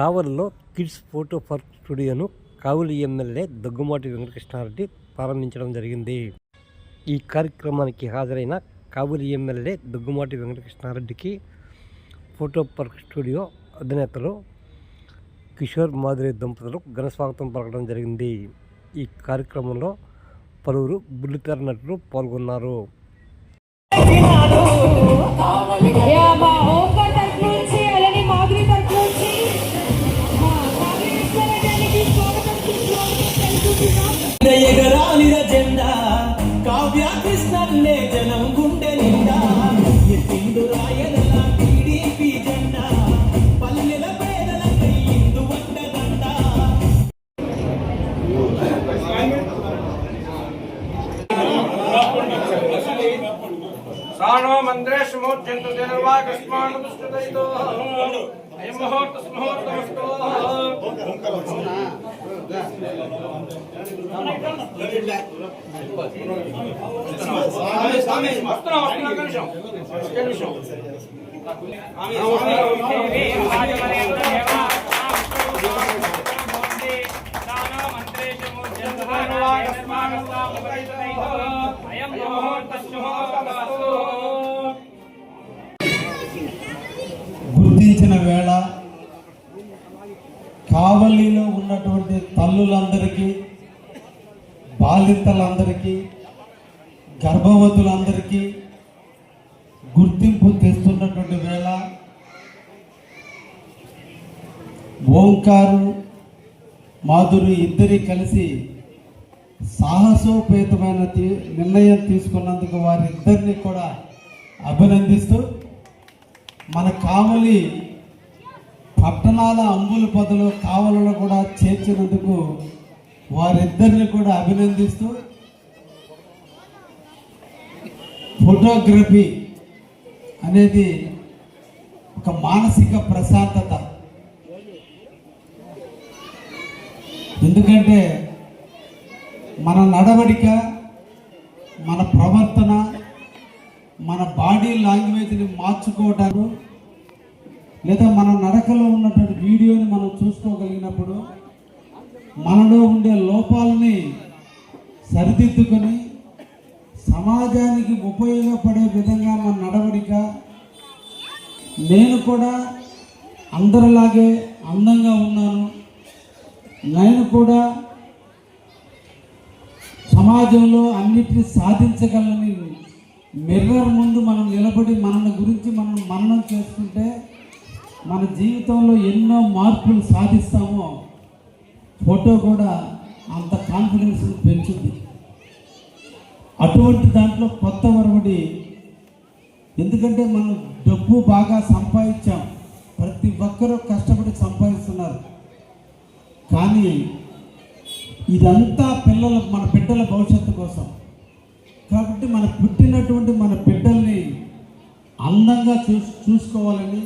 కావలిలో kids photo park స్టూడియోను Kavali MLA Daggumati Venkatakrishna Reddy ప్రారంభించడం జరిగింది. ఈ కార్యక్రమానికి హాజరైన కావలి ఎమ్మెల్యే దగ్గుమాటి వెంకటకృష్ణారెడ్డికి ఫోటో పార్క్ స్టూడియో అధినేతలు కిషోర్ మాధురి దంపతులు ఘన స్వాగతం పలకడం జరిగింది. ఈ కార్యక్రమంలో పలువురు బుల్లితెర నటులు పాల్గొన్నారు. నిండా. కావ్య కృష్ణన్నే జనం గుండె నిండా. ఎత్తిండు రాయదల టీడీపీ జెండా. పల్లెల పేదలకై ఇందు వండదండ సానో మంద్రేషు మోర్జంతు అయం ముహూర్త అయం ముహూర్త ముహూర్తమస్తో గుర్తించిన వేళ కావలిలో ఉన్నటువంటి తల్లులందరికీ బాలింతలందరికీ గర్భవతులందరికీ గుర్తింపు తెస్తున్నటువంటి వేళ ఓంకారు మాధురి ఇద్దరి కలిసి సాహసోపేతమైన తీ- నిర్ణయం తీసుకున్నందుకు వారిద్దరిని కూడా అభినందిస్తూ మన కావలి పట్టణాల అంబుల పదలో కావలను కూడా చేర్చినందుకు వారిద్దరిని కూడా అభినందిస్తూ ఫోటోగ్రఫీ అనేది ఒక మానసిక ప్రశాంతత. ఎందుకంటే మన నడవడిక మన ప్రవర్తన మన బాడీ లాంగ్వేజ్ని మార్చుకోవటాలు లేదా మన నడకలో ఉన్నటువంటి వీడియోని మనం చూసుకోగలిగినప్పుడు మనలో ఉండే లోపాలని సరిదిద్దుకొని సమాజానికి ఉపయోగపడే విధంగా మన నడవడిక నేను కూడా అందరిలాగే అందంగా ఉన్నాను. నేను కూడా సమాజంలో అన్నిటిని సాధించగలని మిర్రర్ ముందు మనం నిలబడి మనల్ని గురించి మనం మననం చేసుకుంటే మన జీవితంలో ఎన్నో మార్పులు సాధిస్తామో ఫోటో కూడా అంత కాన్ఫిడెన్స్ పెంచుద్ది. అటువంటి దాంట్లో కొత్త వరవడి ఎందుకంటే మనం డబ్బు బాగా సంపాదించాం. ప్రతి ఒక్కరూ కష్టపడి సంపాదిస్తున్నారు. కానీ ఇదంతా పిల్లల మన బిడ్డల భవిష్యత్తు కోసం. కాబట్టి మన పుట్టినటువంటి మన బిడ్డల్ని అందంగా చూ చూసుకోవాలని